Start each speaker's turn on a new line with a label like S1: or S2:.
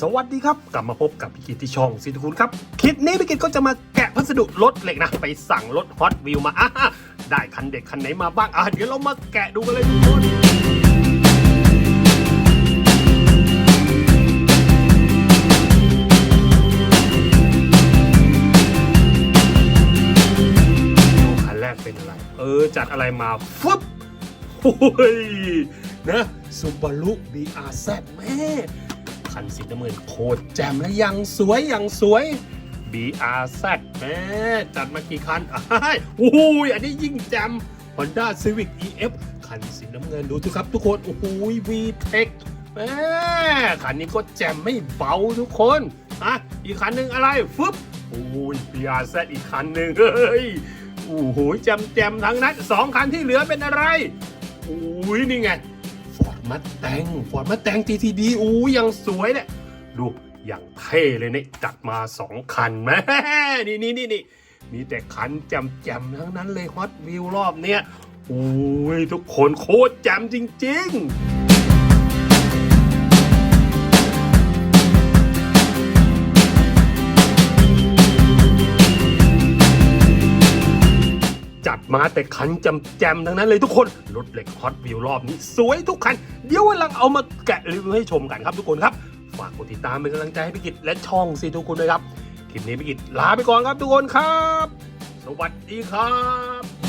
S1: สวัสดีครับ กลับมาพบกับพี่กิตที่ช่องสิทธิคุณครับคลิปนี้พี่กิตก็จะมาแกะพัสดุรถเหล็กนะ ไปสั่งรถฮอตวิวมาอะได้คันเด็กคันไหนมาบ้างอะเดี๋ยวเรามาแกะดูกันเลยทุกคนคันแรกเป็นอะไร เออ จัดอะไรมาฟึบโอ้ยนะซูบารุบีอาร์แซแม่ คันสีน้ำเงินโคตรแจ่มและยังสวยยังสวย BRZ แม่จัดมากี่คันอ้โอ้ยอันนี้ยิ่งแจ่ม Honda Civic EF คันสีน้ำเงินดูทุกครับทุกคน โอ้โห VTEC แม่คันนี้ก็แจ่มไม่เบาทุกคนอะอีกคันหนึ่งอะไรฟึบโอ้ย BRZ อีกคันหนึ่งเฮ้ยโอ้โหแจ่มแจ่มทั้งนั้นสองคันที่เหลือเป็นอะไรโอ้ยนี่ไง มัดแตงฟอร์ดมัดแตงทีทีดีอู้ยังสวยเนี่ยดูอย่างเท่เลยเนี่ยจัดมาสองคันแม่นี่นี่นี่นี่มีแต่คันแจ่มทั้งนั้นเลยฮอตวิวรอบเนี้ยโอ้ยทุกคนโคตรแจมจริง ๆ จัดมาแต่คันจำแจมทั้งนั้นเลยทุกคน รถเหล็กฮอตวิวรอบนี้สวยทุกคัน เดี๋ยววันหลังเอามาแกะรีวิวให้ชมกันครับทุกคนครับ ฝากกดติดตามเป็นกำลังใจให้พี่กิจและช่องซีทุกคนด้วยครับ คลิปนี้พี่กิจลาไปก่อนครับทุกคนครับ สวัสดีครับ